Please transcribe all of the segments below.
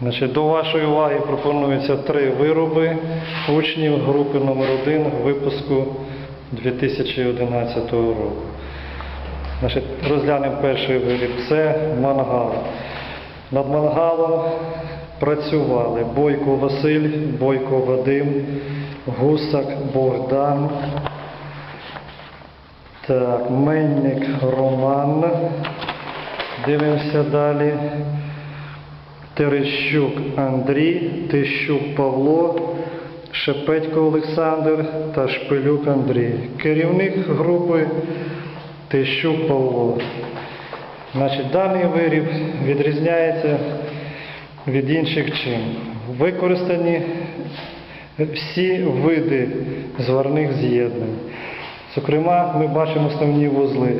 Значить, до вашої уваги пропонуються три вироби учнів групи номер 1 випуску 2011 року. Значить, розглянемо перший виріб. Це мангал. Над мангалом працювали Бойко Василь, Бойко Вадим, Гусак Богдан, так, Мельник Роман. Дивимося далі. Терещук Андрій, Тищук Павло, Шепетько Олександр та Шпилюк Андрій. Керівник групи Тищук Павло. Значить, даний виріб відрізняється від інших чим. Використані всі види зварних з'єднань. Зокрема, ми бачимо основні вузли.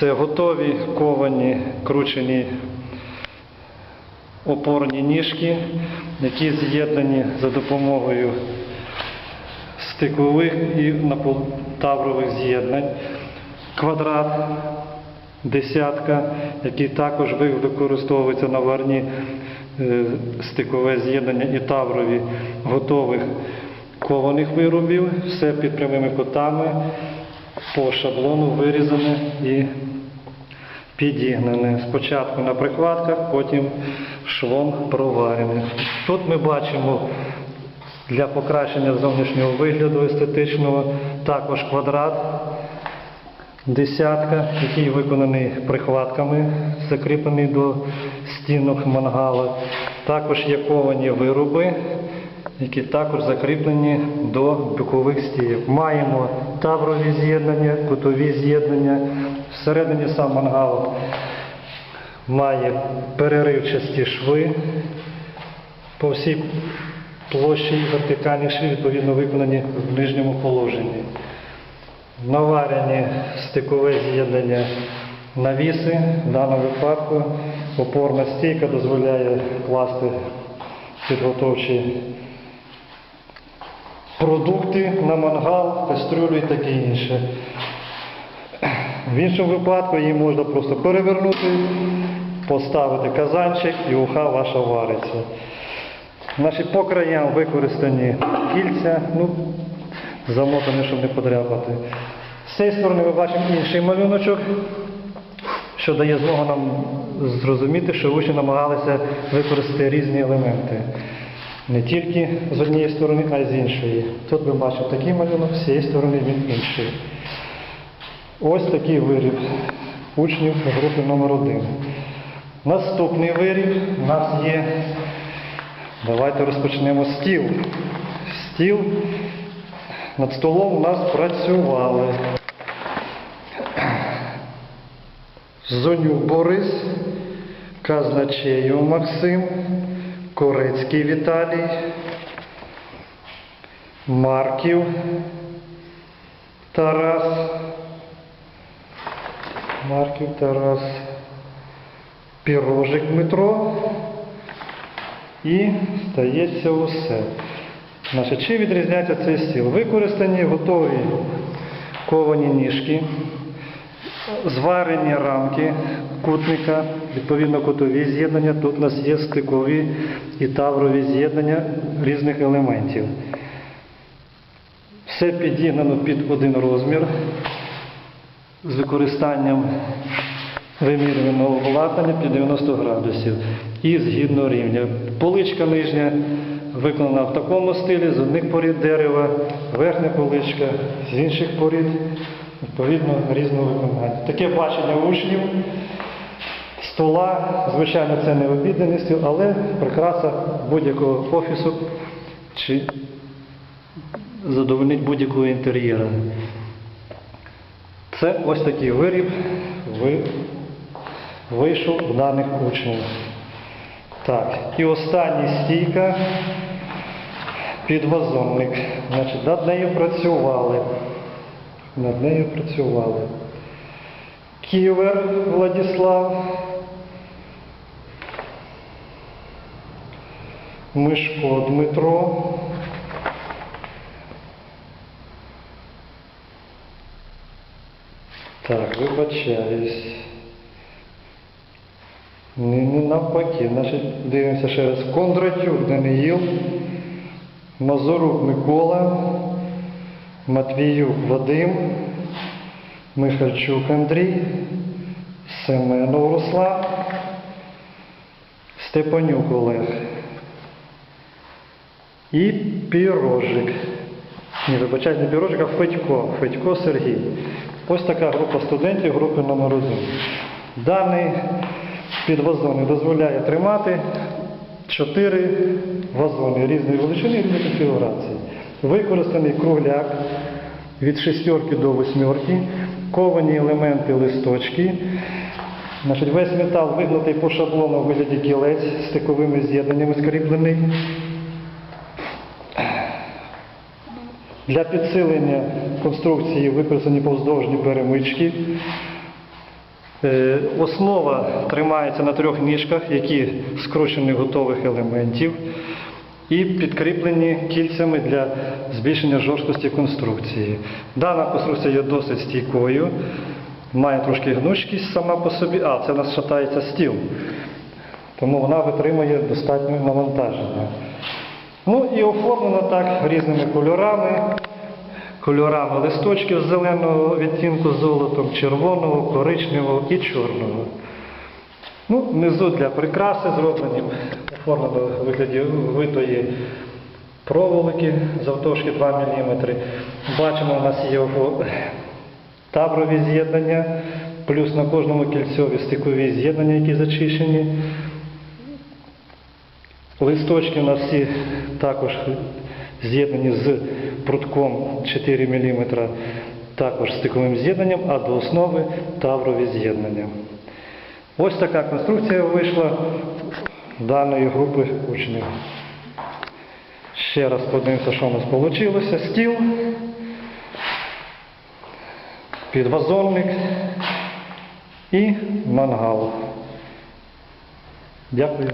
Це готові ковані кручені опорні ніжки, які з'єднані за допомогою стикових і напівтаврових з'єднань. Квадрат, десятка, який також ви- використовується на варні е, стикове з'єднання і таврові готових кованих виробів, все під прямими кутами, по шаблону вирізане і підігнане. Спочатку на прикладках, потім швом проварене. Тут ми бачимо для покращення зовнішнього вигляду естетичного також квадрат, десятка, який виконаний прихватками, закріплений до стінок мангала. Також є ковані вироби, які також закріплені до бокових стійок. Маємо таврові з'єднання, кутові з'єднання. Всередині сам мангал має переривчасті шви по всій площі вертикальних швів, відповідно виконані в нижньому положенні. Наварені стикове з'єднання навіси. В даному випадку опорна стійка дозволяє класти підготовчі продукти на мангал, кастрюлю і таке інше. В іншому випадку її можна просто перевернути, поставити казанчик і уха ваша вариться. Значить, по краям використані кільця, ну, замотані, щоб не подряпати. З цієї сторони ми бачимо інший малюночок, що дає змогу нам зрозуміти, що учні намагалися використати різні елементи. Не тільки з однієї сторони, а й з іншої. Тут ми бачимо такий малюнок, з цієї сторони він інший. Ось такий виріб учнів групи номер 1 Наступний виріб у нас є. Давайте розпочнемо стіл. Стіл над столом у нас працювали. Зонюк Борис, Казначеєв Максим, Корецький Віталій, Марків Тарас, Марків Тарас, Пірожик Дмитро і стається усе. Значить, чи відрізняється цей стіл? Використані готові ковані ніжки, зварені рамки кутника, відповідно кутові з'єднання. Тут у нас є стикові і таврові з'єднання різних елементів. Все підігнано під один розмір з використанням вимірюваного обладнання під 90 градусів і згідно рівня. Поличка нижня виконана в такому стилі, з одних порід дерева, верхня поличка з інших порід, відповідно різного виконання. Таке бачення учнів стола, звичайно, це не обідний але прикраса будь-якого офісу чи задовольнить будь-якого інтер'єру. Це ось такий виріб вийшов у даних учнів. Так, і остання стійка підвазонник. Значить, над нею працювали. Над нею працювали. Ківер Владислав. Мишко Дмитро. Так, вибачаюсь. Ні, не навпаки. Значить, дивимося ще раз. Кондратюк Даниїл, Мазурук Микола, Матвіюк Вадим, Михальчук Андрій, Семенов Руслан, Степанюк Олег і Пірожик. Ні, вибачайте, не Пірожик, а Федько. Федько Сергій. Ось така група студентів групи номер 1 Даний підвазон дозволяє тримати 4 вазони різної величини, і різної конфігурації. Використаний кругляк від шестерки до восьмерки, ковані елементи листочки. Значить, весь метал вигнутий по шаблону у вигляді кілець з стиковими з'єднаннями скріплений. Для підсилення конструкції використані повздовжні перемички. Е, Основа тримається на трьох ніжках, які скручені готових елементів і підкріплені кільцями для збільшення жорсткості конструкції. Дана конструкція є досить стійкою, має трошки гнучкість сама по собі, а це у нас шатається стіл, тому вона витримує достатньо навантаження. Ну і оформлено так різними кольорами. Кольорами листочків зеленого відтінку золотом, червоного, коричневого і чорного. Ну, внизу для прикраси зроблені, оформлено в вигляді витої проволоки завтовшки 2 мм. Бачимо, у нас є таврові з'єднання, плюс на кожному кільцьові стикові з'єднання, які зачищені. Листочки у нас всі також з'єднані з прутком 4 мм, також стиковим з'єднанням, а до основи таврові з'єднання. Ось така конструкція вийшла даної групи учнів. Ще раз подивимося, що у нас вийшло. Стіл, підвазонник і мангал. Дякую.